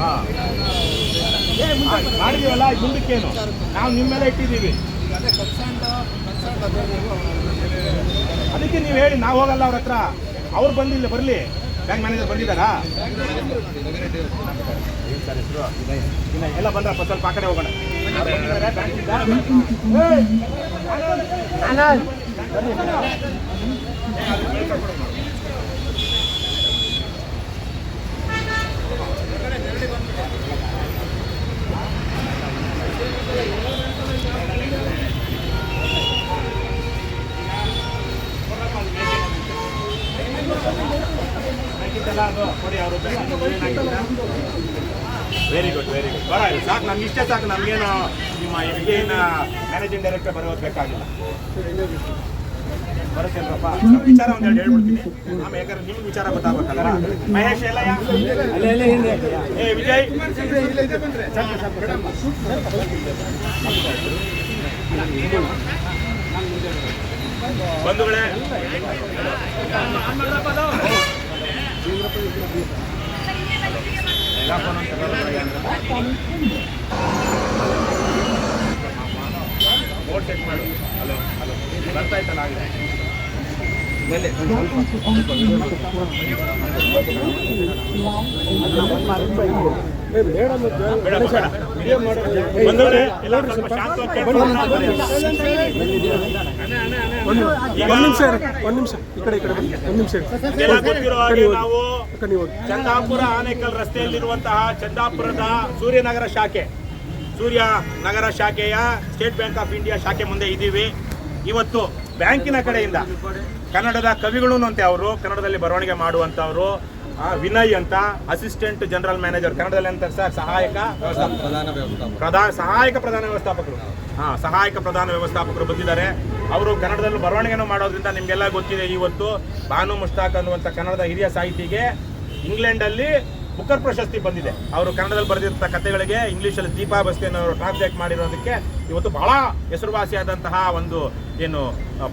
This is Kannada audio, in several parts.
ಹಾ. ಮಾಡಿದೀವಲ್ಲ ಮುಂದಕ್ಕೇನು? ನಾವು ನಿಮ್ಮ ಮೇಲೆ ಇಟ್ಟಿದ್ದೀವಿ. ಅದಕ್ಕೆ ನೀವು ಹೇಳಿ ನಾವು ಹೋಗಲ್ಲ ಅವ್ರ ಹತ್ರ. ಅವ್ರು ಬಂದಿಲ್ಲ ಬರಲಿ. ಬ್ಯಾಂಕ್ ಮ್ಯಾನೇಜರ್ ಬಂದಿದ್ದಾರಾ? ಎಲ್ಲ ಬಂದ್ರಪ್ಪ ಸ್ವಲ್ಪ ಆ ಕಡೆ ಹೋಗೋಣ ಬಂದಿದ್ದಾರೆ ಬ್ಯಾಂಕಿಂದ ಏಯ್! ಬ್ಯಾಂಕಿಂದೆಲ್ಲ ಅದು ಕೊಡಿ ಅವರು ವೆರಿ ಗುಡ್ ವೆರಿ ಗುಡ್ ಬರ ಸಾಕು, ನಮ್ಗೆ ಇಷ್ಟೇ ಸಾಕು, ನಮಗೇನು ನಿಮ್ಮ ಈಗಿನ ಮ್ಯಾನೇಜಿಂಗ್ ಡೈರೆಕ್ಟರ್ ಬರೋದು ಬೇಕಾಗಿಲ್ಲ. ಬರುತ್ತೇನ್ರಪ್ಪ ವಿಚಾರ ಒಂದು ಎರಡು ಹೇಳ್ಬಿಡ್ತೀನಿ. ಆಮೇಲೆ ಯಾಕಂದ್ರೆ ನಿಮ್ಗೆ ವಿಚಾರ ಗೊತ್ತಾಗಬೇಕಲ್ಲ ಮಹೇಶ್ ಎಲ್ಲ ಏ ವಿಜಯ್. ಬಂಧುಗಳೇ. ಎಲ್ಲ ಫೋನ್ ಚೆಕ್ ಮಾಡು. Hello hello. ಬರ್ತಾ ಇತ್ತಲ್ಲ ಆಗಲೇ ಒಂದ್ ನಿಮಿಷ ಒಂದು ಒಂದ್ ನಿಮಿಷ. ಈ ಕಡೆ ಈ ಕಡೆ ಒಂದು ಒಂದ್ ನಿಮಿಷ ನಾವು. ಚಂದಾಪುರ ಆನೇಕಲ್ ರಸ್ತೆಯಲ್ಲಿರುವಂತಹ ಚಂದಾಪುರದ ಸೂರ್ಯನಗರ ಶಾಖೆ. ಸೂರ್ಯ ನಗರ ಶಾಖೆಯ ಸ್ಟೇಟ್ ಬ್ಯಾಂಕ್ ಆಫ್ ಇಂಡಿಯಾ ಶಾಖೆ ಮುಂದೆ ಇದ್ದೀವಿ. ಇವತ್ತು ಬ್ಯಾಂಕಿನ ಕಡೆಯಿಂದ ಕನ್ನಡದ ಕವಿಗಳು ಅಂತೆ ಅವರು ಕನ್ನಡದಲ್ಲಿ ಬರವಣಿಗೆ ಮಾಡುವಂಥವ್ರು ವಿನಯ್ ಅಂತ ಅಸಿಸ್ಟೆಂಟ್ ಜನರಲ್ ಮ್ಯಾನೇಜರ್ ಕನ್ನಡದಲ್ಲಿ ಅಂತ ಸರ್? ಸಹಾಯಕ ಪ್ರಧಾನ ಸಹಾಯಕ ಪ್ರಧಾನ ವ್ಯವಸ್ಥಾಪಕರು. ಹಾಂ ಸಹಾಯಕ ಪ್ರಧಾನ ವ್ಯವಸ್ಥಾಪಕರು ಬಂದಿದ್ದಾರೆ. ಅವರು ಕನ್ನಡದಲ್ಲಿ ಬರವಣಿಗೆನೂ ಮಾಡೋದ್ರಿಂದ ನಿಮಗೆಲ್ಲ ಗೊತ್ತಿದೆ ಇವತ್ತು ಬಾನು ಮುಷ್ತಾಕ್ ಅನ್ನುವಂಥ ಕನ್ನಡದ ಹಿರಿಯ ಸಾಹಿತಿಗೆ ಇಂಗ್ಲೆಂಡಲ್ಲಿ ಬುಕ್ಕರ್ ಪ್ರಶಸ್ತಿ ಬಂದಿದೆ. ಅವರು ಕನ್ನಡದಲ್ಲಿ ಬರೆದಿರುವಂಥ ಕಥೆಗಳಿಗೆ ಇಂಗ್ಲೀಷಲ್ಲಿ ದೀಪಾ ಅವರು ಟ್ರಾನ್ಸ್ಲೇಟ್ ಮಾಡಿರೋದಕ್ಕೆ ಇವತ್ತು ಬಹಳ ಹೆಸರುವಾಸಿಯಾದಂತಹ ಒಂದು ಏನು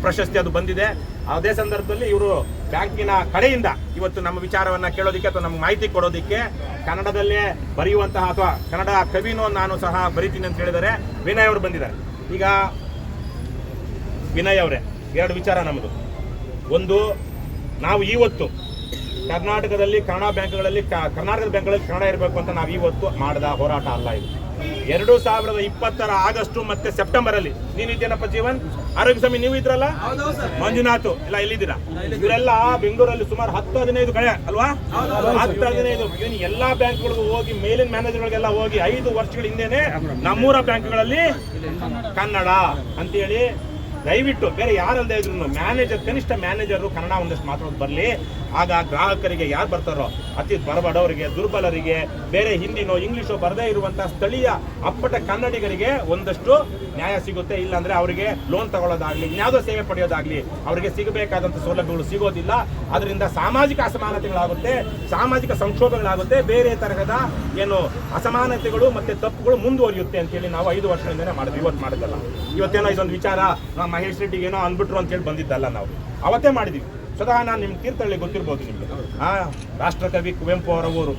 ಪ್ರಶಸ್ತಿ ಅದು ಬಂದಿದೆ. ಅದೇ ಸಂದರ್ಭದಲ್ಲಿ ಇವರು ಬ್ಯಾಂಕಿನ ಕಡೆಯಿಂದ ಇವತ್ತು ನಮ್ಮ ವಿಚಾರವನ್ನ ಕೇಳೋದಿಕ್ಕೆ ಅಥವಾ ನಮ್ಗೆ ಮಾಹಿತಿ ಕೊಡೋದಿಕ್ಕೆ ಕನ್ನಡದಲ್ಲೇ ಬರೆಯುವಂತಹ ಅಥವಾ ಕನ್ನಡ ಕವಿನೋ ನಾನು ಸಹ ಬರಿತೀನಿ ಅಂತ ಹೇಳಿದರೆ ವಿನಯ್ ಅವರು ಬಂದಿದ್ದಾರೆ. ಈಗ ವಿನಯ್ ಅವರೇ, ಎರಡು ವಿಚಾರ ನಮ್ಮದು. ಒಂದು, ನಾವು ಇವತ್ತು ಕರ್ನಾಟಕದಲ್ಲಿ ಕನ್ನಡ ಬ್ಯಾಂಕ್ಗಳಲ್ಲಿ ಕರ್ನಾಟಕದ ಬ್ಯಾಂಕ್ಗಳಲ್ಲಿ ಕನ್ನಡ ಇರಬೇಕು ಅಂತ ನಾವು ಇವತ್ತು ಮಾಡಿದ ಹೋರಾಟ ಅಲ್ಲ ಇದು. ಎರಡು ಸಾವಿರದ ಇಪ್ಪತ್ತರ ಆಗಸ್ಟ್ ಮತ್ತೆ ಸೆಪ್ಟೆಂಬರ್ ಅಲ್ಲಿ ನೀನ್ ಇದ್ದೇನಪ್ಪ ಜೀವನ್? ಆರೋಗ್ಯ ಸ್ವಾಮಿ ನೀವು ಇದ್ರಲ್ಲ? ಮಂಜುನಾಥ್ ಇಲ್ಲ ಎಲ್ಲಿದ್ದೀರಾ ಇವರೆಲ್ಲ ಬೆಂಗಳೂರಲ್ಲಿ ಸುಮಾರು ಹತ್ತು ಹದಿನೈದು ಕಡೆ ಅಲ್ವಾ ಹತ್ತು ಹದಿನೈದು ಎಲ್ಲಾ ಬ್ಯಾಂಕ್ಗಳಿಗೂ ಹೋಗಿ ಮೇಲಿನ ಮ್ಯಾನೇಜರ್ಗಳಿಗೆಲ್ಲ ಹೋಗಿ ಐದು ವರ್ಷಗಳ ಹಿಂದೆನೆ ನಮ್ಮೂರ ಬ್ಯಾಂಕ್ಗಳಲ್ಲಿ ಕನ್ನಡ. ಅಂತೇಳಿ ದಯವಿಟ್ಟು, ಬೇರೆ ಯಾರಲ್ಲದೆ ಇದ್ರು ಮ್ಯಾನೇಜರ್ ಕನಿಷ್ಠ ಮ್ಯಾನೇಜರು ಕನ್ನಡ ಒಂದಷ್ಟು ಮಾತಾಡೋದು ಬರಲಿ. ಆಗ ಗ್ರಾಹಕರಿಗೆ ಯಾರು ಬರ್ತಾರೋ, ಅತಿ ಬರಬಡವರಿಗೆ, ದುರ್ಬಲರಿಗೆ, ಬೇರೆ ಹಿಂದಿನೋ ಇಂಗ್ಲೀಷೋ ಬರದೇ ಇರುವಂಥ ಸ್ಥಳೀಯ ಅಪ್ಪಟ ಕನ್ನಡಿಗರಿಗೆ ಒಂದಷ್ಟು ನ್ಯಾಯ ಸಿಗುತ್ತೆ. ಇಲ್ಲಾಂದರೆ ಅವರಿಗೆ ಲೋನ್ ತಗೊಳ್ಳೋದಾಗ್ಲಿ, ಇನ್ಯಾವುದೋ ಸೇವೆ ಪಡೆಯೋದಾಗ್ಲಿ ಅವರಿಗೆ ಸಿಗಬೇಕಾದಂಥ ಸೌಲಭ್ಯಗಳು ಸಿಗೋದಿಲ್ಲ. ಅದರಿಂದ ಸಾಮಾಜಿಕ ಅಸಮಾನತೆಗಳಾಗುತ್ತೆ, ಸಾಮಾಜಿಕ ಸಂಕ್ಷೋಭಗಳಾಗುತ್ತೆ, ಬೇರೆ ತರಹದ ಏನು ಅಸಮಾನತೆಗಳು ಮತ್ತೆ ತಪ್ಪುಗಳು ಮುಂದುವರಿಯುತ್ತೆ ಅಂತೇಳಿ ನಾವು ಐದು ವರ್ಷಗಳಿಂದನೇ ಮಾಡಿದ್ವಿ, ಇವತ್ತು ಮಾಡಿದ್ದಲ್ಲ. ಇವತ್ತೇನೋ ಇದೊಂದು ವಿಚಾರ ನಾವು ಮಹೇಶ್ ರೆಡ್ಡಿಗೆ ಏನೋ ಅಂದ್ಬಿಟ್ರು ಅಂತ ಹೇಳಿ ಬಂದಿದ್ದಲ್ಲ ನಾವು. ಅವತ್ತೇ ಮಾಡಿದ್ವಿ. ಸ್ವತಃ ನಾನು ನಿಮ್ಮ ತೀರ್ಥಹಳ್ಳಿ ಗೊತ್ತಿರ್ಬೋದು ನಿಮಗೆ. ಆ ರಾಷ್ಟ್ರಕವಿ ಕುವೆಂಪು ಅವರವರು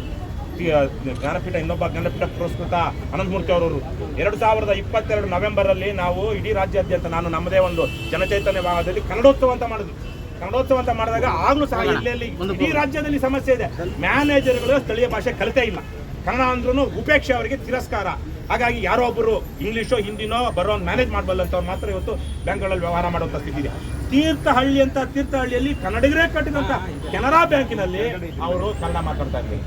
ಜ್ಞಾನಪೀಠ ಇನ್ನೊಬ್ಬ ಜ್ಞಾನಪೀಠ ಪುರಸ್ಕೃತ ಅನಂತಮೂರ್ತಿ ಅವರವರು. ಎರಡು ಸಾವಿರದ ಇಪ್ಪತ್ತೆರಡು ನವೆಂಬರಲ್ಲಿ ನಾವು ಇಡೀ ರಾಜ್ಯಾದ್ಯಂತ ನಾನು ನಮ್ಮದೇ ಒಂದು ಜನಚೈತನ್ಯ ಭಾಗದಲ್ಲಿ ಕನ್ನಡೋತ್ಸವ ಅಂತ ಮಾಡಿದ್ವಿ. ಕನ್ನಡೋತ್ಸವ ಅಂತ ಮಾಡಿದಾಗ ಆಗ್ಲೂ ಸಹ ಇಲ್ಲಿ ಇಡೀ ರಾಜ್ಯದಲ್ಲಿ ಸಮಸ್ಯೆ ಇದೆ. ಮ್ಯಾನೇಜರ್ಗಳು ಸ್ಥಳೀಯ ಭಾಷೆ ಕಲಿತೇ ಇಲ್ಲ. ಕನ್ನಡ ಅಂದ್ರೂ ಉಪೇಕ್ಷೆ ಅವರಿಗೆ ತಿರಸ್ಕಾರ. ಹಾಗಾಗಿ ಯಾರೋ ಒಬ್ಬರು ಇಂಗ್ಲೀಷೋ, ಹಿಂದಿನೋ ಬರೋ ಮ್ಯಾನೇಜ್ ಮಾಡಬಲ್ಲಂಥವ್ರು ಮಾತ್ರ ಇವತ್ತು ಬ್ಯಾಂಕ್ಗಳಲ್ಲಿ ವ್ಯವಹಾರ ಮಾಡುವಂಥ ಸ್ಥಿತಿ ಇದೆ. ತೀರ್ಥಹಳ್ಳಿ ಅಂತ, ತೀರ್ಥಹಳ್ಳಿಯಲ್ಲಿ ಕನ್ನಡಿಗರೇ ಕಟ್ಟಿದಂತ ಕೆನರಾ ಬ್ಯಾಂಕಿನಲ್ಲಿ ಅವರು ಕನ್ನಡ ಮಾತಾಡ್ತಾ ಇದ್ದಾರೆ.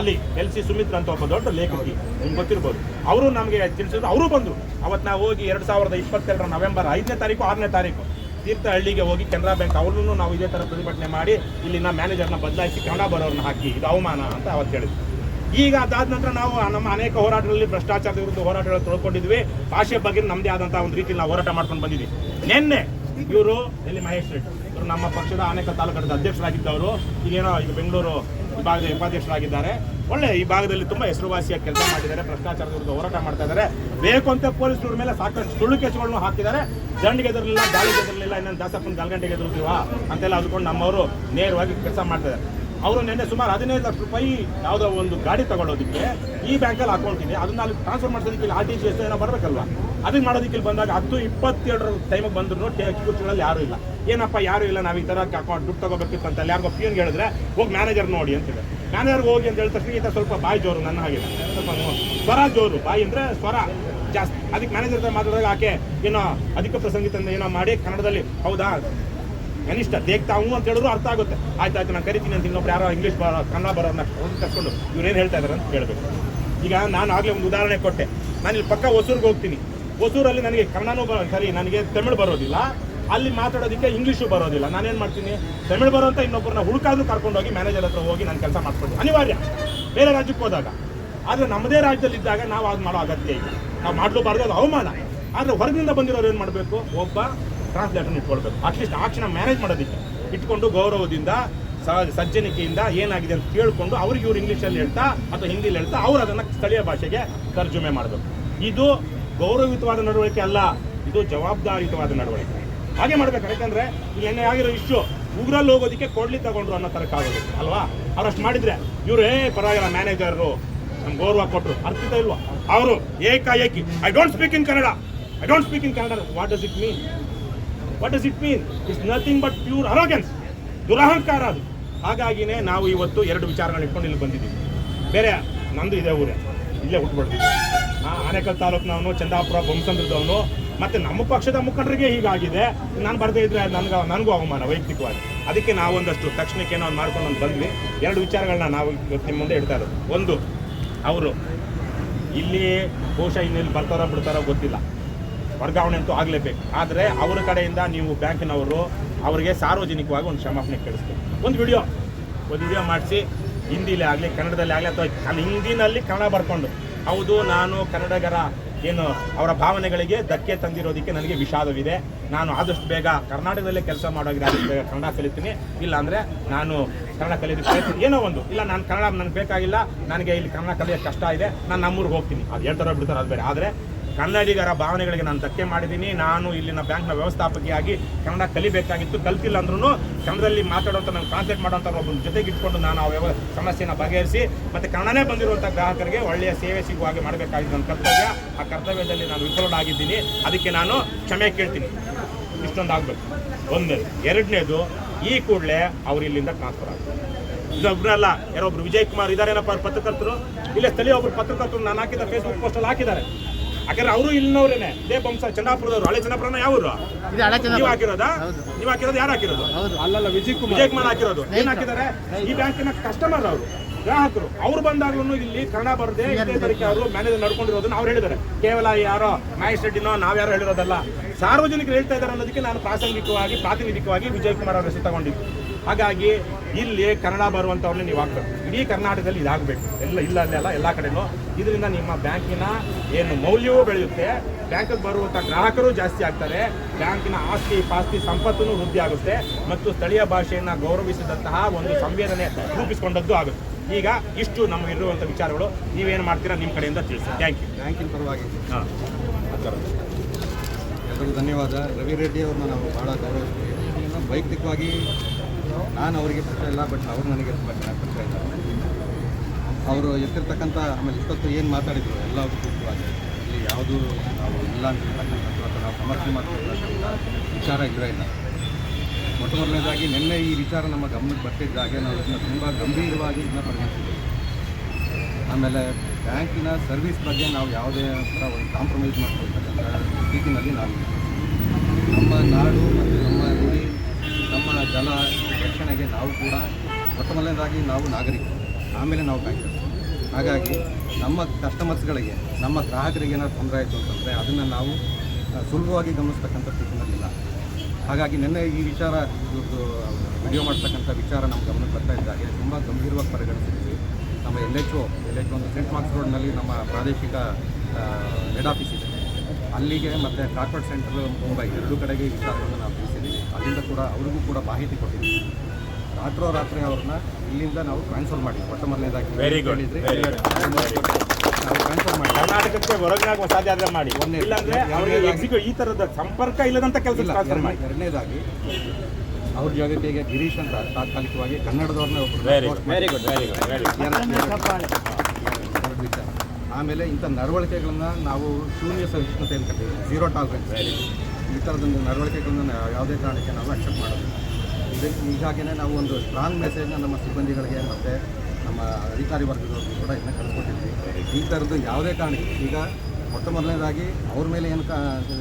ಅಲ್ಲಿ ಎಲ್ ಸಿ ಸುಮಿತ್ರ ಅಂತ ಒಬ್ಬ ದೊಡ್ಡ ಲೇಖಕಿ, ನಿಮ್ಗೆ ಗೊತ್ತಿರ್ಬೋದು. ಅವರು ನಮಗೆ ತಿಳಿಸಿದ್ರು, ಅವರು ಬಂದರು. ಅವತ್ತು ನಾವು ಹೋಗಿ ಎರಡು ಸಾವಿರದ ಇಪ್ಪತ್ತೆರಡರ ನವೆಂಬರ್ ಐದನೇ ತಾರೀಕು, ಆರನೇ ತಾರೀಕು ತೀರ್ಥಹಳ್ಳಿಗೆ ಹೋಗಿ ಕೆನರಾ ಬ್ಯಾಂಕ್ ಅವ್ರನ್ನೂ ನಾವು ಇದೇ ಥರ ಪ್ರತಿಭಟನೆ ಮಾಡಿ ಇಲ್ಲಿನ ಮ್ಯಾನೇಜರ್ನ ಬದಲಾಯಿಸಿ ಕನ್ನಡ ಬರೋರನ್ನ ಹಾಕಿ ಇದು ಅವಮಾನ ಅಂತ ಅವತ್ತು ಹೇಳಿದ್ವಿ ಈಗ ಅದಾದ ನಂತರ ನಾವು ನಮ್ಮ ಅನೇಕ ಹೋರಾಟಗಳಲ್ಲಿ ಭ್ರಷ್ಟಾಚಾರದ ವಿರುದ್ಧ ಹೋರಾಟಗಳು ತೊಳ್ಕೊಂಡಿದ್ವಿ ಭಾಷೆ ಬಗ್ಗೆ ನಮ್ಮದೇ ಆದಂತಹ ಒಂದು ರೀತಿಯಲ್ಲಿ ನಾವು ಹೋರಾಟ ಮಾಡ್ಕೊಂಡು ಬಂದಿದ್ವಿ. ನಿನ್ನೆ ಇವರು ಎಲ್ಲಿ ಮಹೇಶ್ ರೆಡ್ಡಿ? ಇವರು ನಮ್ಮ ಪಕ್ಷದ ಅನೇಕ ತಾಲೂಕದ ಅಧ್ಯಕ್ಷರಾಗಿದ್ದವರು. ಈಗೇನೋ ಈಗ ಬೆಂಗಳೂರು ವಿಭಾಗದ ಉಪಾಧ್ಯಕ್ಷರಾಗಿದ್ದಾರೆ. ಒಳ್ಳೆ ಈ ಭಾಗದಲ್ಲಿ ತುಂಬಾ ಹೆಸರುವಾಸಿಯ ಕೆಲಸ ಮಾಡಿದ್ದಾರೆ, ಭ್ರಷ್ಟಾಚಾರದ ವಿರುದ್ಧ ಹೋರಾಟ ಮಾಡ್ತಾ ಇದ್ದಾರೆ. ಬೇಕು ಅಂತ ಪೊಲೀಸರ ಮೇಲೆ ಸಾಕಷ್ಟು ಸುಳ್ಳು ಕೇಸುಗಳನ್ನು ಹಾಕಿದ್ದಾರೆ. ದಂಡಿಗೆ ಎದುರಲಿಲ್ಲ ದಾಳಿಗೆ ಎದುರಲಿಲ್ಲ ಇನ್ನೊಂದು ದಾಸಪ್ಪನ ಗಲ್ಗಂಟೆಗೆ ಎದುರುತ್ತೀವಾ ಅಂತೆಲ್ಲ ಅದ್ಕೊಂಡು ನಮ್ಮವರು ನೇರವಾಗಿ ಕೆಲಸ ಮಾಡ್ತಾ ಇದ್ದಾರೆ. ಅವರು ನಿನ್ನೆ ಸುಮಾರು ಹದಿನೈದು ಲಕ್ಷ ರೂಪಾಯಿ ಯಾವುದೋ ಒಂದು ಗಾಡಿ ತಗೊಳ್ಳೋದಕ್ಕೆ ಈ ಬ್ಯಾಂಕಲ್ಲಿ ಅಕೌಂಟ್ ಇದೆ ಅದನ್ನ ಅಲ್ಲಿ ಟ್ರಾನ್ಸ್ಫರ್ ಮಾಡಿಸೋದಕ್ಕೆ ಇಲ್ಲಿ ಆರ್ ಟಿ ಜಿ ಎಸ್ ಏನೋ ಬರಬೇಕಲ್ವಾ? ಅದನ್ನ ಮಾಡೋದಕ್ಕೆ ಇಲ್ಲಿ ಬಂದಾಗ ಹತ್ತು ಇಪ್ಪತ್ತೆರಡರ ಟೈಮಿಗೆ ಬಂದ್ರು ಕೂತ್ಗಳಲ್ಲಿ ಯಾರೂ ಇಲ್ಲ. ಏನಪ್ಪ, ಯಾರು ಇಲ್ಲ, ನಾವು ಈ ಥರ ಅಕೌಂಟ್ ದುಡ್ಡು ತಗೋಬೇಕಿತ್ತು ಅಂತ ಯಾರಿಗೋ ಪಿಯನ್ಗೆ ಹೇಳಿದ್ರೆ, ಹೋಗಿ ಮ್ಯಾನೇಜರ್ ನೋಡಿ ಅಂತಿದೆ ಮ್ಯಾನೇಜರ್ಗೆ ಹೋಗಿ ಅಂತ ಹೇಳಿದ ತಕ್ಷಣ ಈತ ಸ್ವಲ್ಪ ಬಾಯಿ ಜೋರು, ನನ್ನ ಹಾಗೆ ಸ್ವಲ್ಪ ಸ್ವರ ಜೋರು, ಬಾಯಿ ಅಂದರೆ ಸ್ವರ ಜಾಸ್ತಿ. ಅದಕ್ಕೆ ಮ್ಯಾನೇಜರ್ ಮಾತಾಡಿದಾಗ ಆಕೆ ಏನೋ ಅಧಿಕೃತ ಸಂಗೀತ ಏನೋ ಮಾಡಿ ಕನ್ನಡದಲ್ಲಿ, ಹೌದಾ? ಕನಿಷ್ಠ ದೇಗ್ತಾ ಹ್ಞೂ ಅಂತ ಹೇಳಿದ್ರು ಅರ್ಥ ಆಗುತ್ತೆ. ಆಯ್ತು ಆಯ್ತು, ನಾನು ಕರಿತೀನಿ ಅಂತ ಇನ್ನೊಬ್ರು ಯಾರೋ ಇಂಗ್ಲೀಷ್ ಬರೋ ಕನ್ನಡ ಬರೋನ್ನ ಕರ್ಕೊಂಡು ಇವ್ರೇನು ಹೇಳ್ತಾ ಇದಾರೆ ಅಂತ ಕೇಳಬೇಕು. ಈಗ ನಾನು ಆಗಲೇ ಒಂದು ಉದಾಹರಣೆ ಕೊಟ್ಟೆ. ನಾನು ಇಲ್ಲಿ ಪಕ್ಕ ಹೊಸೂರಿಗೆ ಹೋಗ್ತೀನಿ. ಹೊಸೂರಲ್ಲಿ ನನಗೆ ಕನ್ನಡನೂ ಬರೋ ಸರಿ, ನನಗೆ ತಮಿಳು ಬರೋದಿಲ್ಲ. ಅಲ್ಲಿ ಮಾತಾಡೋದಕ್ಕೆ ಇಂಗ್ಲೀಷು ಬರೋದಿಲ್ಲ. ನಾನೇನು ಮಾಡ್ತೀನಿ? ತಮಿಳು ಬರೋ ಅಂತ ಇನ್ನೊಬ್ಬರನ್ನ ಹುಡುಕಾದ್ರೂ ಕರ್ಕೊಂಡೋಗಿ ಮ್ಯಾನೇಜರ್ ಹತ್ರ ಹೋಗಿ ನಾನು ಕೆಲಸ ಮಾಡ್ಕೊಂಡು ಅನಿವಾರ್ಯ. ಬೇರೆ ರಾಜ್ಯಕ್ಕೆ ಹೋದಾಗ. ಆದರೆ ನಮ್ಮದೇ ರಾಜ್ಯದಲ್ಲಿದ್ದಾಗ ನಾವು ಅದು ಮಾಡೋ ಅಗತ್ಯ ಇಲ್ಲ. ನಾವು ಮಾಡಲೂಬಾರ್ದು ಅದು ಅವಮಾನ. ಆದರೆ ಹೊರಗಿನಿಂದ ಬಂದಿರೋರು ಏನು ಮಾಡಬೇಕು? ಒಬ್ಬ ಟ್ರಾನ್ಸ್ಲೇಟರ್ ಇಟ್ಕೊಳ್ಬೇಕು ಅಟ್ಲೀಸ್ಟ್ ಆ ಕ್ಷಣ ಮ್ಯಾನೇಜ್ ಮಾಡೋದಕ್ಕೆ. ಇಟ್ಕೊಂಡು ಗೌರವದಿಂದ ಸಜ್ಜನಿಕೆಯಿಂದ ಏನಾಗಿದೆ ಅಂತ ಕೇಳಿಕೊಂಡು ಅವ್ರಿಗೆ ಇವ್ರು ಇಂಗ್ಲೀಷಲ್ಲಿ ಹೇಳ್ತಾ ಅಥವಾ ಹಿಂದಿಲಿ ಹೇಳ್ತಾ ಅವ್ರು ಅದನ್ನು ಸ್ಥಳೀಯ ಭಾಷೆಗೆ ತರ್ಜುಮೆ ಮಾಡಬೇಕು. ಇದು ಗೌರವಯುತವಾದ ನಡವಳಿಕೆ ಅಲ್ಲ, ಇದು ಜವಾಬ್ದಾರಿಯುತವಾದ ನಡವಳಿಕೆ. ಹಾಗೆ ಮಾಡ್ಬೇಕು, ಯಾಕಂದ್ರೆ ಇಲ್ಲಿ ಎಣ್ಣೆ ಆಗಿರೋ ಇಶ್ಯೂ ಉಗ್ರಲ್ಲಿ ಹೋಗೋದಕ್ಕೆ ಕೊಡ್ಲಿ ತಗೊಂಡ್ರು ಅನ್ನೋ ತರಕ ಆಗೋದು, ಅಲ್ವಾ? ಅವ್ರು ಅಷ್ಟು ಮಾಡಿದ್ರೆ ಇವ್ರು, ಏ, ಪರವಾಗಿಲ್ಲ ಮ್ಯಾನೇಜರು ನಮ್ಗೆ ಗೌರವ ಕೊಟ್ಟರು ಅರ್ಥ ಇಲ್ವಾ? ಅವರು ಏಕಾಏಕಿ I don't speak in Kannada I don't speak in Kannada what does it mean what does it mean it's nothing but pure arrogance ದುರಹಂಕಾರ ಅದು ಹಾಗಾಗಿನೇ ನಾವು ಇವತ್ತು ಎರಡು ವಿಚಾರಗಳನ್ನ ಇಟ್ಕೊಂಡು ಇಲ್ಲಿ ಬಂದಿದ್ದೀವಿ. ಬೇರೆ ನಂದು ಇದೇ ಊರೇ. ಇಲ್ಲೇ ಹುಟ್ಬಿಡ್ತೀವಿ ಆನೇಕಲ್ ತಾಲೂಕಿನವನು, ಚಂದಾಪುರ ಬೊಮ್ಮಸಂದ್ರದವನು ಮತ್ತು ನಮ್ಮ ಪಕ್ಷದ ಮುಖಂಡರಿಗೆ ಹೀಗಾಗಿದೆ. ನಾನು ಬರ್ದೇ ಇದ್ರೆ ನನಗೆ, ನನಗೂ ಅವಮಾನ ವೈಯಕ್ತಿಕವಾಗಿ. ಅದಕ್ಕೆ ನಾವೊಂದಷ್ಟು ತಕ್ಷಣಕ್ಕೆ ಮಾಡ್ಕೊಂಡು ಒಂದು ಬಂದ್ವಿ. ಎರಡು ವಿಚಾರಗಳನ್ನ ನಾವು ಇವತ್ತು ನಿಮ್ಮ ಮುಂದೆ ಇಡ್ತಾ ಇರೋದು. ಒಂದು, ಅವರು ಇಲ್ಲಿ ಬಹುಶಃ ಇನ್ನೆಲ್ಲಿ ಬರ್ತಾರೋ ಬಿಡ್ತಾರೋ ಗೊತ್ತಿಲ್ಲ. ವರ್ಗಾವಣೆ ಅಂತೂ ಆಗಲೇಬೇಕು. ಆದರೆ ಅವರ ಕಡೆಯಿಂದ ನೀವು ಬ್ಯಾಂಕಿನವರು ಅವರಿಗೆ ಸಾರ್ವಜನಿಕವಾಗಿ ಒಂದು ಕ್ಷಮಾಪಣೆ ಕೇಳಿಸ್ತೀವಿ ಒಂದು ವಿಡಿಯೋ ಒಂದು ವಿಡಿಯೋ ಮಾಡಿಸಿ. ಹಿಂದಿಲೇ ಆಗಲಿ, ಕನ್ನಡದಲ್ಲಿ ಆಗಲಿ ಅಥವಾ ಅಲ್ಲಿ ಹಿಂದಿನಲ್ಲಿ ಕನ್ನಡ ಬರ್ಕೊಂಡು. ಹೌದು, ನಾನು ಕನ್ನಡಗರ ಏನು ಅವರ ಭಾವನೆಗಳಿಗೆ ಧಕ್ಕೆ ತಂದಿರೋದಕ್ಕೆ ನನಗೆ ವಿಷಾದವಿದೆ. ನಾನು ಆದಷ್ಟು ಬೇಗ ಕರ್ನಾಟಕದಲ್ಲೇ ಕೆಲಸ ಮಾಡೋಗಿದೆ ಆದಷ್ಟು ಬೇಗ ಕನ್ನಡ ಕಲಿತೀನಿ. ಇಲ್ಲ ಅಂದರೆ ನಾನು ಕನ್ನಡ ಕಲಿಯೋದಕ್ಕೆ ಪ್ರಯತ್ನ, ಏನೋ ಒಂದು. ಇಲ್ಲ, ನಾನು ಕನ್ನಡ, ನನಗೆ ಬೇಕಾಗಿಲ್ಲ. ನನಗೆ ಇಲ್ಲಿ ಕನ್ನಡ ಕಲಿಯೋಕ್ಕೆ ಕಷ್ಟ ಇದೆ. ನಾನು ನಮ್ಮೂರಿಗೆ ಹೋಗ್ತೀನಿ. ಅದು ಹೇಳ್ತಾರೋ ಬಿಡ್ತಾರೋ ಅದು ಬೇರೆ. ಆದರೆ ಕನ್ನಡಿಗರ ಭಾವನೆಗಳಿಗೆ ನಾನು ಧಕ್ಕೆ ಮಾಡಿದ್ದೀನಿ. ನಾನು ಇಲ್ಲಿನ ಬ್ಯಾಂಕ್ನ ವ್ಯವಸ್ಥಾಪಕಿಯಾಗಿ ಕನ್ನಡ ಕಲಿಬೇಕಾಗಿತ್ತು, ಕಲ್ತಿಲ್ಲ ಅಂದ್ರೂ ಕನ್ನಡದಲ್ಲಿ ಮಾತಾಡುವಂಥ ನಾನು ಟ್ರಾನ್ಸ್ಲೇಟ್ ಮಾಡುವಂಥ ಒಬ್ಬನ ಜೊತೆಗಿಟ್ಕೊಂಡು ನಾನು ಆ ಸಮಸ್ಯೆನ ಬಗೆಹರಿಸಿ ಮತ್ತು ಕನ್ನಡನೇ ಬಂದಿರುವಂಥ ಗ್ರಾಹಕರಿಗೆ ಒಳ್ಳೆಯ ಸೇವೆ ಸಿಗುವ ಹಾಗೆ ಮಾಡಬೇಕಾಗಿದ್ದು ನನ್ನ ಕರ್ತವ್ಯ. ಆ ಕರ್ತವ್ಯದಲ್ಲಿ ನಾನು ವಿಫಲನಾಗಿದ್ದೀನಿ ಅದಕ್ಕೆ ನಾನು ಕ್ಷಮೆ ಕೇಳ್ತೀನಿ. ಇಷ್ಟೊಂದು ಆಗಬೇಕು. ಒಂದನೇದು. ಎರಡನೇದು, ಈ ಕೂಡಲೇ ಅವರು ಇಲ್ಲಿಂದ ಟ್ರಾನ್ಸ್ಫರ್ ಆಗ್ತಾರೆ. ಇದೊಬ್ಬರಲ್ಲ ಯಾರೊಬ್ರು ವಿಜಯ್ ಕುಮಾರ್ ಇದಾರೇನಪ್ಪ ಪತ್ರಕರ್ತರು? ಇಲ್ಲೇ ಸ್ಥಳೀಯ ಒಬ್ಬರು ಪತ್ರಕರ್ತರು ನಾನು ಹಾಕಿದ ಫೇಸ್ಬುಕ್ ಪೋಸ್ಟಲ್ಲಿ ಹಾಕಿದ್ದಾರೆ. ಯಾಕಂದ್ರೆ ಅವರು ಇಲ್ಲಿನವ್ರೇನೆ ದೇ ಬಂಸ ಚಂದಾಪುರದವರು. ಹಳೆ ಚಂದಾಪುರನ ಯಾವ್ರು? ಇದು ನೀವು ಹಾಕಿರೋದಾ? ನೀವು ಹಾಕಿರೋದು ಯಾರು ಹಾಕಿರೋದು? ಅಲ್ಲಲ್ಲ ವಿಜಯ್ ಕುಮಾರ್. ವಿಜಯ್ ಕುಮಾರ್ ಹಾಕಿರೋದು. ಏನ್ ಹಾಕಿದ್ದಾರೆ? ಈ ಬ್ಯಾಂಕಿನ ಕಸ್ಟಮರ್ ಅವರು. ಗ್ರಾಹಕರು. ಅವ್ರು ಬಂದಾಗ್ಲೂ ಇಲ್ಲಿ ಕನ್ನಡ ಬರದೆ ಇದೇ ತರಕ್ಕೆ ಅವರು ಮ್ಯಾನೇಜರ್ ನಡ್ಕೊಂಡಿರೋದನ್ನ ಅವ್ರು ಹೇಳಿದ್ದಾರೆ. ಕೇವಲ ಯಾರೋ ಮಹೇಶ್ ರೆಡ್ಡಿನೋ ನಾವ್ಯಾರೋ ಹೇಳಿರೋದಲ್ಲ. ಸಾರ್ವಜನಿಕರು ಹೇಳ್ತಾ ಇದ್ದಾರೆ ಅನ್ನೋದಕ್ಕೆ ನಾನು ಪ್ರಾಸಂಗಿಕವಾಗಿ ಪ್ರಾತಿನಿಧಿಕವಾಗಿ ವಿಜಯ್ ಕುಮಾರ್ ಅವರ ಹೆಸರು ತಗೊಂಡಿದ್ದು. ಹಾಗಾಗಿ ಇಲ್ಲಿ ಕನ್ನಡ ಬರುವಂಥವ್ರನ್ನ ನೀವು ಆಗ್ತದೆ ಇಡೀ ಕರ್ನಾಟಕದಲ್ಲಿ ಇದಾಗಬೇಕು. ಎಲ್ಲ ಇಲ್ಲ ಅಲ್ಲೆಲ್ಲ ಎಲ್ಲ ಕಡೆನೂ. ಇದರಿಂದ ನಿಮ್ಮ ಬ್ಯಾಂಕಿನ ಏನು ಮೌಲ್ಯವೂ ಬೆಳೆಯುತ್ತೆ. ಬ್ಯಾಂಕಿಗೆ ಬರುವಂಥ ಗ್ರಾಹಕರು ಜಾಸ್ತಿ ಆಗ್ತಾರೆ. ಬ್ಯಾಂಕಿನ ಆಸ್ತಿ ಪಾಸ್ತಿ ಸಂಪತ್ತು ವೃದ್ಧಿ ಆಗುತ್ತೆ. ಮತ್ತು ಸ್ಥಳೀಯ ಭಾಷೆಯನ್ನು ಗೌರವಿಸಿದಂತಹ ಒಂದು ಸಂವೇದನೆ ರೂಪಿಸಿಕೊಂಡದ್ದು ಆಗುತ್ತೆ. ಈಗ ಇಷ್ಟು ನಮಗಿರುವಂಥ ವಿಚಾರಗಳು. ನೀವೇನು ಮಾಡ್ತೀರಾ ನಿಮ್ಮ ಕಡೆಯಿಂದ ತಿಳಿಸಿ. ಥ್ಯಾಂಕ್ ಯು ಬ್ಯಾಂಕಿನ ಪರವಾಗಿ. ಹಾಂ. ಧನ್ಯವಾದ. ರವಿ ರೆಡ್ಡಿ ಅವ್ರನ್ನ ನಾವು ಭಾಳ ಗೌರವಿಸ್ತೀವಿ. ವೈಯಕ್ತಿಕವಾಗಿ ನಾನು ಅವರಿಗೆ ಪತ್ರ ಇಲ್ಲ ಬಟ್ ಅವರು ನನಗೆ ಪರಿಚಯ ಇಲ್ಲ ಅವರು ಎತ್ತಿರ್ತಕ್ಕಂಥ, ಆಮೇಲೆ ಇಷ್ಟೊತ್ತು ಏನು ಮಾತಾಡಿದ್ರು ಎಲ್ಲ ಸೂಕ್ತವಾಗಿ ಇಲ್ಲಿ ಯಾವುದು ನಾವು ಇಲ್ಲ ಅಂತಿರ್ತಕ್ಕಂಥದ್ದು ಅಥವಾ ನಾವು ಸಮರ್ಥನೆ ಮಾಡ್ತಿರ್ತಕ್ಕಂಥ ವಿಚಾರ ಇಲ್ಲವೇ ಇಲ್ಲ. ಮೊಟ್ಟ ಮೊದಲನೇದಾಗಿ ನಿನ್ನೆ ಈ ವಿಚಾರ ನಮ್ಮ ಗಮನಕ್ಕೆ ಬರ್ತಿದ್ದಾಗೆ ನಾವು ಇದನ್ನು ತುಂಬ ಗಂಭೀರವಾಗಿ ಇದನ್ನ ಪರಿಗಣಿಸಿದ್ದೀವಿ ಆಮೇಲೆ ಬ್ಯಾಂಕಿನ ಸರ್ವಿಸ್ ಬಗ್ಗೆ ನಾವು ಯಾವುದೇ ಥರ ಒಂದು ಕಾಂಪ್ರಮೈಸ್ ಮಾಡ್ಕೊಳ್ತಕ್ಕಂಥ ಸ್ಥಿತಿನಲ್ಲಿ ನಾವು ನಮ್ಮ ನಾಡು ಮತ್ತು ನಮ್ಮ ನುಡಿ ನಮ್ಮ ಜಲ ರಕ್ಷಣೆಗೆ ನಾವು ಕೂಡ ಮೊದಲನೇದಾಗಿ ನಾವು ನಾಗರಿಕರು ಆಮೇಲೆ ನಾವು ಬ್ಯಾಂಕರ್ಸ್ ಹಾಗಾಗಿ ನಮ್ಮ ಕಸ್ಟಮರ್ಸ್ಗಳಿಗೆ, ನಮ್ಮ ಗ್ರಾಹಕರಿಗೆ ಏನಾದ್ರು ತೊಂದರೆ ಆಯಿತು ಅಂತಂದರೆ ಅದನ್ನು ನಾವು ಸುಲಭವಾಗಿ ಗಮನಿಸ್ತಕ್ಕಂಥ ಸ್ಥಿತಿನಲ್ಲಿಲ್ಲ ಹಾಗಾಗಿ ನಿನ್ನೆ ಈ ವಿಚಾರ ಇವತ್ತು ವಿಡಿಯೋ ಮಾಡ್ತಕ್ಕಂಥ ವಿಚಾರ ನಮ್ಮ ಗಮನಕ್ಕೆ ಬರ್ತಾ ಇದ್ದಾಗೆ ತುಂಬ ಗಂಭೀರವಾಗಿ ಪರಿಗಣಿಸಿದ್ವಿ. ನಮ್ಮ L H O L H ಒಂದು ಸೆಂಟ್ ಮಾರ್ಕ್ಸ್ ರೋಡ್ನಲ್ಲಿ ನಮ್ಮ ಪ್ರಾದೇಶಿಕ ಹೆಡ್ ಆಫೀಸ್ ಇದೆ. ಅಲ್ಲಿಗೆ ಮತ್ತು ಕಾರ್ಪೊರೇಟ್ ಸೆಂಟರ್ ಮುಂಬೈ, ಎರಡೂ ಕಡೆಗೆ ಈ ವಿಚಾರವನ್ನು ನಾವು ಅಲ್ಲಿಂದ ಕೂಡ ಅವ್ರಿಗೂ ಕೂಡ ಮಾಹಿತಿ ಕೊಟ್ಟಿದ್ದೀವಿ. ರಾತ್ರೋರಾತ್ರಿ ಅವ್ರನ್ನ ಇಲ್ಲಿಂದ ನಾವು ಟ್ರಾನ್ಸ್ಫರ್ ಮಾಡಿ ಮೊಟ್ಟ ಮೊದಲನೇದಾಗಿ ವೆರಿ. ನಾವು ಟ್ರಾನ್ಸ್ಫರ್ ಮಾಡಿ ಕರ್ನಾಟಕಕ್ಕೆ ಹೊರಗಾಗುವ ಸಾಧ್ಯ ಆದರೆ ಮಾಡಿ. ಇಲ್ಲಾಂದ್ರೆ ಅವರಿಗೆ ಎರಡನೇದಾಗಿ- ಈ ತರದ ಸಂಪರ್ಕ ಇಲ್ಲದಂತ ಕೆಲಸ ಎರಡನೇದಾಗಿ ಅವ್ರ ಜಾಗಕ್ಕೆ ಗಿರೀಶ್ ಅಂತ ತಾತ್ಕಾಲಿಕವಾಗಿ ಕನ್ನಡದವ್ರನ್ನ ಒಬ್ಬರು very good very good very good ಆಮೇಲೆ ಇಂಥ ನಡವಳಿಕೆಗಳನ್ನ ನಾವು ಶೂನ್ಯ ಸಹಿಷ್ಣುತೆ ಅಂತ ಕರೀತೀವಿ ಝೀರೋ ಟಾಲರೆನ್ಸ್ ಈ ಥರದೊಂದು ನಡವಳಿಕೆಗಳನ್ನ ಯಾವುದೇ ಕಾರಣಕ್ಕೆ ನಾವು ಅಕ್ಸೆಪ್ಟ್ ಮಾಡೋದು ಇದಕ್ಕೆ ಹೀಗಾಗಿನೇ ನಾವು ಒಂದು ಸ್ಟ್ರಾಂಗ್ ಮೆಸೇಜ್ನ ನಮ್ಮ ಸಿಬ್ಬಂದಿಗಳಿಗೆ ಮತ್ತು ನಮ್ಮ ಅಧಿಕಾರಿ ವರ್ಗದವ್ರಿಗೂ ಕೂಡ ಇದನ್ನ ಕಳಿಸ್ಕೊಟ್ಟಿದ್ವಿ ಈ ಥರದ್ದು ಯಾವುದೇ ಕಾರಣಕ್ಕೆ, ಈಗ ಮೊಟ್ಟ ಮೊದಲನೇದಾಗಿ ಅವ್ರ ಮೇಲೆ ಏನು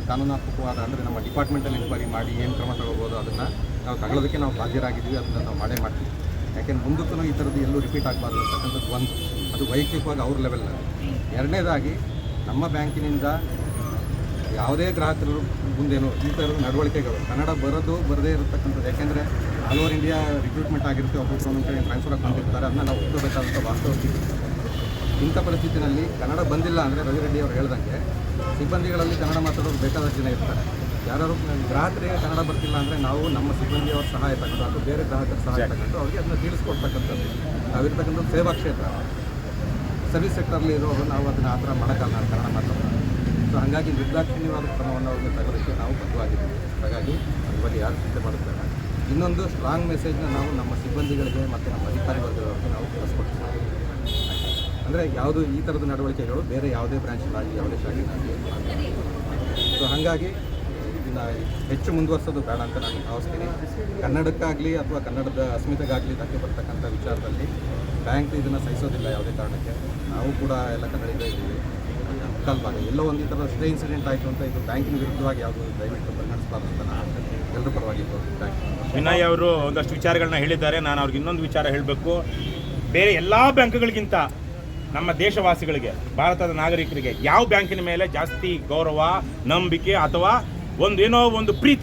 ಕಾನೂನಾತ್ಮಕವಾದ, ಅಂದರೆ ನಮ್ಮ ಡಿಪಾರ್ಟ್ಮೆಂಟಲ್ಲಿ ಎನ್ಕ್ವೈರಿ ಮಾಡಿ ಏನು ಕ್ರಮ ತಗೋಬೋದು ಅದನ್ನು ನಾವು ತಗೊಳ್ಳೋದಕ್ಕೆ ನಾವು ಬಾಧ್ಯರಾಗಿದ್ದೀವಿ, ಅದನ್ನು ನಾವು ಮಾಡೇ ಮಾಡ್ತೀವಿ. ಯಾಕೆಂದ್ರೆ ಮುಂದಕ್ಕೂ ಈ ಥರದ್ದು ಎಲ್ಲೂ ರಿಪೀಟ್ ಆಗಬಾರ್ದು ಅಂತಕ್ಕಂಥದ್ದು ಒಂದು. ಅದು ವೈಯಕ್ತಿಕವಾಗಿ ಅವ್ರ ಲೆವೆಲ್ನಲ್ಲಿ ಎರಡನೇದಾಗಿ, ನಮ್ಮ ಬ್ಯಾಂಕಿನಿಂದ ಯಾವುದೇ ಗ್ರಾಹಕರು ಮುಂದೇನು ಈ ಥರದ ನಡವಳಿಕೆಗಳು. ಕನ್ನಡ ಬರೋದು ಬರದೇ ಇರತಕ್ಕಂಥದ್ದು. ಯಾಕೆಂದರೆ ಆಲ್ ಓವರ್ ಇಂಡಿಯಾ ರಿಕ್ರೂಟ್ಮೆಂಟ್ ಆಗಿರುತ್ತೆ ಒಬ್ಬೊಬ್ಬರು ಒಂದೊಂದು ಕಡೆ ಟ್ರಾನ್ಸ್ಫರ್ ಅದನ್ನ ನಾವು ಒಪ್ಕೋಬೇಕಾದಂಥ ವಾಸ್ತವ ಸ್ಥಿತಿ ಇಂಥ ಪರಿಸ್ಥಿತಿನಲ್ಲಿ ಕನ್ನಡ ಬಂದಿಲ್ಲ ಅಂದರೆ ರವಿರೆಡ್ಡಿ ಅವರು ಹೇಳ್ದಂಗೆ ಸಿಬ್ಬಂದಿಗಳಲ್ಲಿ ಕನ್ನಡ ಮಾತಾಡೋರು ಬೇಕಾದಷ್ಟು ಜನ ಇರ್ತಾರೆ. ಯಾರು ಗ್ರಾಹಕರಿಗೆ ಕನ್ನಡ ಬರ್ತಿಲ್ಲ ಅಂದರೆ ನಾವು ನಮ್ಮ ಸಿಬ್ಬಂದಿಯವ್ರ ಸಹಾಯ ತಗೊಂಡು ಅಥವಾ ಬೇರೆ ಗ್ರಾಹಕರ ಸಹಾಯ ತಗೊಂಡು ಅವ್ರಿಗೆ ಅದನ್ನ ತಿಳಿಸ್ಕೊಡ್ತಕ್ಕಂಥದ್ದು. ನಾವಿರ್ತಕ್ಕಂಥ ಸೇವಾ ಕ್ಷೇತ್ರ. ಸರ್ವಿಸ್ ಸೆಕ್ಟರ್ಲಿ ಇರೋರು ನಾವು ಅದನ್ನು ಆ ಥರ ಮಾಡೋಕ್ಕಲ್ಲ ಕನ್ನಡ ಮಾತಾಡೋದು. ಸೊ ಹಾಗಾಗಿ ನಿರ್ದಾಕ್ಷಿಣ್ಯವಾದ ಕ್ರಮವನ್ನು ಅವ್ರನ್ನ ತಗೊಳ್ಳೋಕ್ಕೆ ನಾವು ಬದ್ಧವಾಗಿದ್ದೀವಿ. ಹಾಗಾಗಿ ಅದ್ರ ಬಗ್ಗೆ ಯಾರು ಚಿಂತೆ ಇನ್ನೊಂದು ಸ್ಟ್ರಾಂಗ್ ಮೆಸೇಜ್ನ ನಾವು ನಮ್ಮ ಸಿಬ್ಬಂದಿಗಳಿಗೆ ಮತ್ತು ನಮ್ಮ ಅಧಿಕಾರಿ ವರ್ಗದವರಿಗೆ ನಾವು ಕಳಿಸ್ಕೊಡ್ತೀವಿ. ಅಂದರೆ ಯಾವುದು ಈ ಥರದ ನಡವಳಿಕೆಗಳು ಬೇರೆ ಯಾವುದೇ ಬ್ರಾಂಚಲ್ಲಾಗಲಿ ಯಾವುದೇ ಶಾಖೆನಾಗಲಿ ಸೊ ಹಾಗಾಗಿ ಇದನ್ನು ಹೆಚ್ಚು ಮುಂದುವರ್ಸೋದು ಬೇಡ ಅಂತ ನಾನು ಭಾವಿಸ್ತೀನಿ. ಕನ್ನಡಕ್ಕಾಗಲಿ ಅಥವಾ ಕನ್ನಡದ ಅಸ್ಮಿತೆಗಾಗಲಿ ಧಕ್ಕೆ ಬರ್ತಕ್ಕಂಥ ವಿಚಾರದಲ್ಲಿ ಬ್ಯಾಂಕ್ ಇದನ್ನು ಸಹಿಸೋದಿಲ್ಲ ಯಾವುದೇ ಕಾರಣಕ್ಕೆ. ನಾವು ಕೂಡ ಎಲ್ಲ ಕನ್ನಡಿಗರೇ ಭಾಗ ಎಲ್ಲೋ ಒಂದು ಈ ಥರ ಇನ್ಸಿಡೆಂಟ್ ಆಯಿತು ಅಂತ ಇದು ಬ್ಯಾಂಕಿನ ವಿರುದ್ಧವಾಗಿ ಯಾವುದು ದಯವಿಟ್ಟು ಪರಿಗಣಿಸಬಾರ್ದು ಅಂತ ನಾನು ಎಲ್ಲರೂ ಪರವಾಗಿ ವಿನಯ್ ಅವರು ಒಂದಷ್ಟು ವಿಚಾರಗಳನ್ನ ಹೇಳಿದ್ದಾರೆ. ನಾನು ಅವ್ರಿಗೆ ಇನ್ನೊಂದು ವಿಚಾರ ಹೇಳಬೇಕು. ಬೇರೆ ಎಲ್ಲ ಬ್ಯಾಂಕ್ಗಳಿಗಿಂತ ನಮ್ಮ ದೇಶವಾಸಿಗಳಿಗೆ, ಭಾರತದ ನಾಗರಿಕರಿಗೆ ಯಾವ ಬ್ಯಾಂಕಿನ ಮೇಲೆ ಜಾಸ್ತಿ ಗೌರವ, ನಂಬಿಕೆ ಅಥವಾ ಒಂದೇನೋ ಒಂದು ಪ್ರೀತಿ